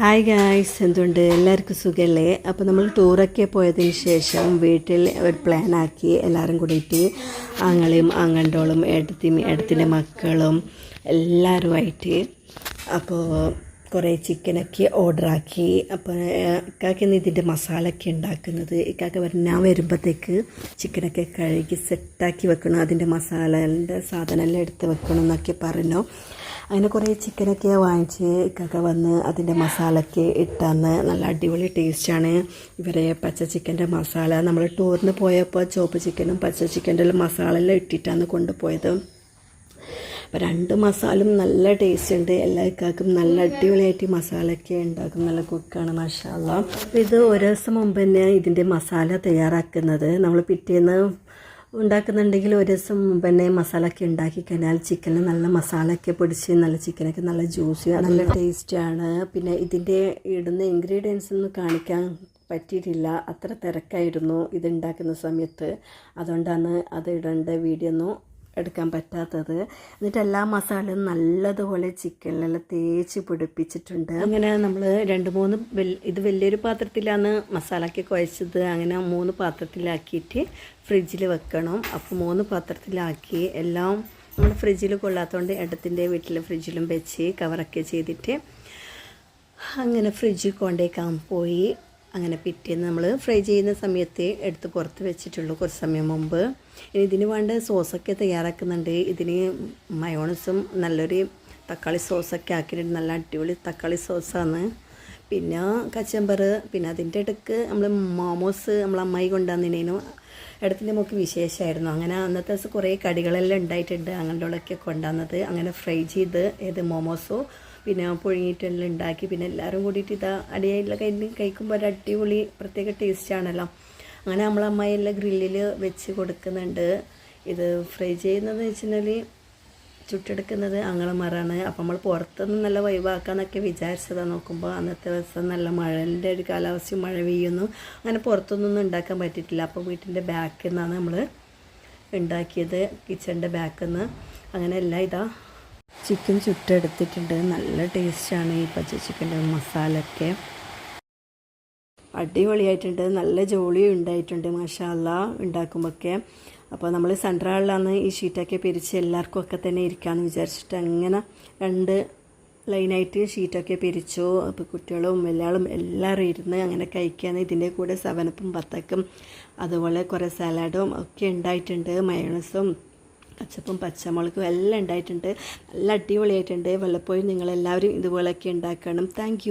Hi guys എന്തുണ്ട്? എല്ലാവർക്കും സുഖമല്ലേ അപ്പോൾ നമ്മൾ ടൂറൊക്കെ പോയതിന് ശേഷം വീട്ടിൽ ഒരു പ്ലാൻ ആക്കി എല്ലാവരും കൂടിയിട്ട് ആങ്ങളെയും ആങ്ങണ്ടോളും ഏട്ടത്തിയും ഏട്ടത്തിന്റെ മക്കളും എല്ലാവരുമായിട്ട് അപ്പോൾ കുറേ ചിക്കനൊക്കെ ഓർഡറാക്കി അപ്പോൾ ഇക്കാക്കിന്ന് ഇതിന്റെ മസാലയൊക്കെ ഉണ്ടാക്കുന്നത്. ഇക്കാക്ക പറഞ്ഞ ഞാൻ വരുമ്പോഴത്തേക്ക് ചിക്കനൊക്കെ കഴുകി സെറ്റാക്കി വെക്കണം. അതിന്റെ മസാലന്റെ സാധനമെല്ലാം എടുത്ത് വെക്കണം എന്നൊക്കെ പറഞ്ഞു. അങ്ങനെ കുറേ ചിക്കനൊക്കെ വാങ്ങിച്ച് ഇക്കൊക്കെ വന്ന് അതിന്റെ മസാലയൊക്കെ ഇട്ടന്ന് നല്ല അടിപൊളി ടേസ്റ്റാണ്. ഇവരെ പച്ച ചിക്കന്റെ മസാല. നമ്മൾ ടൂറിന് പോയപ്പോൾ ചുവപ്പ് ചിക്കനും പച്ച ചിക്കന്റെ മസാല എല്ലാം ഇട്ടിട്ടാണ് കൊണ്ടുപോയത്. അപ്പോൾ രണ്ട് മസാലും നല്ല ടേസ്റ്റ് ഉണ്ട് എല്ലാ ഇക്കാക്കും നല്ല അടിപൊളിയായിട്ട് മസാലയൊക്കെ ഉണ്ടാക്കും. നല്ല കുക്കാണ് മഷാല ഇത് ഒരു ദിവസം മുമ്പ് തന്നെ ഇതിന്റെ മസാല തയ്യാറാക്കുന്നത്. നമ്മൾ പിറ്റേന്ന് ഉണ്ടാക്കുന്നുണ്ടെങ്കിൽ ഒരു ദിവസം പിന്നെ മസാലയൊക്കെ ഉണ്ടാക്കി കഴിഞ്ഞാൽ ചിക്കനിൽ നല്ല മസാലയൊക്കെ പൊടിച്ച് നല്ല ചിക്കനൊക്കെ നല്ല ജ്യൂസി നല്ല ടേസ്റ്റാണ് പിന്നെ ഇതിന്റെ ഇടുന്ന ഇൻഗ്രീഡിയൻസ് ഒന്നും കാണിക്കാൻ പറ്റിയിട്ടില്ല. അത്ര തിരക്കായിരുന്നു ഇത് ഉണ്ടാക്കുന്ന സമയത്ത്. അതുകൊണ്ടാണ് അത് ഇടേണ്ട വീഡിയോ ഒന്നും എടുക്കാൻ പറ്റാത്തത്. എന്നിട്ട് എല്ലാ മസാലയും നല്ലതുപോലെ ചിക്കനിലെല്ലാം തേച്ച് പിടിപ്പിച്ചിട്ടുണ്ട്. അങ്ങനെ നമ്മൾ രണ്ട് മൂന്ന് ഇത് വലിയൊരു പാത്രത്തിലാണ് മസാലയ്ക്ക് കുഴച്ചത് അങ്ങനെ മൂന്ന് പാത്രത്തിലാക്കിയിട്ട് ഫ്രിഡ്ജിൽ വെക്കണം. അപ്പോൾ മൂന്ന് പാത്രത്തിലാക്കി എല്ലാം നമ്മൾ ഫ്രിഡ്ജിൽ കൊള്ളാത്തതുകൊണ്ട് ഇടത്തിന്റെ വീട്ടിൽ ഫ്രിഡ്ജിലും വെച്ച് കവറൊക്കെ ചെയ്തിട്ട് അങ്ങനെ ഫ്രിഡ്ജിൽ കൊണ്ടേക്കാൻ പോയി. അങ്ങനെ പിറ്റേന്ന് നമ്മൾ ഫ്രൈ ചെയ്യുന്ന സമയത്ത് എടുത്ത് പുറത്ത് വെച്ചിട്ടുള്ളൂ കുറച്ച് സമയം മുമ്പ്. ഇനി ഇതിന് വേണ്ട സോസൊക്കെ തയ്യാറാക്കുന്നുണ്ട്. ഇതിന് മയോണസും നല്ലൊരു തക്കാളി സോസൊക്കെ ആക്കിയിട്ടുണ്ട്. നല്ല അടിപൊളി തക്കാളി സോസാണ് പിന്നെ കച്ചമ്പർ പിന്നെ അതിന്റെ ഇടയ്ക്ക് നമ്മൾ മോമോസ് നമ്മൾ അമ്മായി കൊണ്ടുവന്നതിനു ഇടത്തിന്റെ നമുക്ക് വിശേഷമായിരുന്നു. അങ്ങനെ അന്നത്തെ ദിവസം കുറേ കടികളെല്ലാം ഉണ്ടായിട്ടുണ്ട്. അങ്ങനെയുള്ളതൊക്കെ കൊണ്ടുവന്നത്. അങ്ങനെ ഫ്രൈ ചെയ്ത് ഏത് മോമോസോ പിന്നെ പുഴുങ്ങിയിട്ടെല്ലാം ഉണ്ടാക്കി. പിന്നെ എല്ലാവരും കൂടിയിട്ട് ഇതാ അടിയായിട്ടുള്ള കഴിഞ്ഞ് കഴിക്കുമ്പോൾ ഒരു അടിപൊളി പ്രത്യേക ടേസ്റ്റാണല്ലോ അങ്ങനെ നമ്മൾ എല്ലാം ഗ്രില്ലിൽ വെച്ച് കൊടുക്കുന്നുണ്ട്. ഇത് ഫ്രൈ ചെയ്യുന്നതെന്ന് വെച്ചിട്ടുണ്ടെങ്കിൽ ചുട്ടെടുക്കുന്നത് അങ്ങളമാരാണ്. അപ്പം നമ്മൾ പുറത്തുനിന്ന് നല്ല വൈവാക്കാന്നൊക്കെ വിചാരിച്ചതാണ് നോക്കുമ്പോൾ അന്നത്തെ ദിവസം നല്ല മഴന്റെ ഒരു കാലാവസ്ഥയും മഴ പെയ്യുന്നു. അങ്ങനെ പുറത്തുനിന്നൊന്നും ഉണ്ടാക്കാൻ പറ്റിയിട്ടില്ല. അപ്പോൾ വീട്ടിന്റെ ബാക്കിൽ നിന്നാണ് നമ്മൾ ഉണ്ടാക്കിയത്. കിച്ചണിന്റെ ബാക്കിൽ നിന്ന് അങ്ങനെ എല്ലാം ഇതാ ചിക്കൻ ചുട്ടെടുത്തിട്ടുണ്ട്. നല്ല ടേസ്റ്റാണ് ഈ പച്ച ചിക്കന്റെ മസാലയൊക്കെ. അടിപൊളിയായിട്ടുണ്ട്. നല്ല ജോളിയും ഉണ്ടായിട്ടുണ്ട് മഷാല ഉണ്ടാക്കുമ്പോഴൊക്കെ അപ്പോൾ നമ്മൾ സെൻട്രലിലാണ് ഈ ഷീറ്റൊക്കെ പിരിച്ച് എല്ലാവർക്കും ഒക്കെ തന്നെ ഇരിക്കാമെന്ന് വിചാരിച്ചിട്ട് അങ്ങനെ രണ്ട് ലൈനായിട്ട് ഷീറ്റൊക്കെ പിരിച്ചു. അപ്പോൾ കുട്ടികളും എല്ലാവരും എല്ലാവരും ഇരുന്ന് അങ്ങനെ കഴിക്കുകയാണ് ഇതിന്റെ കൂടെ സെവനപ്പും പത്തക്കും അതുപോലെ കുറേ സാലഡും ഒക്കെ ഉണ്ടായിട്ടുണ്ട്. മയണസും പച്ചപ്പും പച്ചമുളകും എല്ലാം ഉണ്ടായിട്ടുണ്ട്. നല്ല അടിപൊളിയായിട്ടുണ്ട്. വല്ലപ്പോഴും നിങ്ങളെല്ലാവരും ഇതുപോലെയൊക്കെ ഉണ്ടാക്കണം. താങ്ക്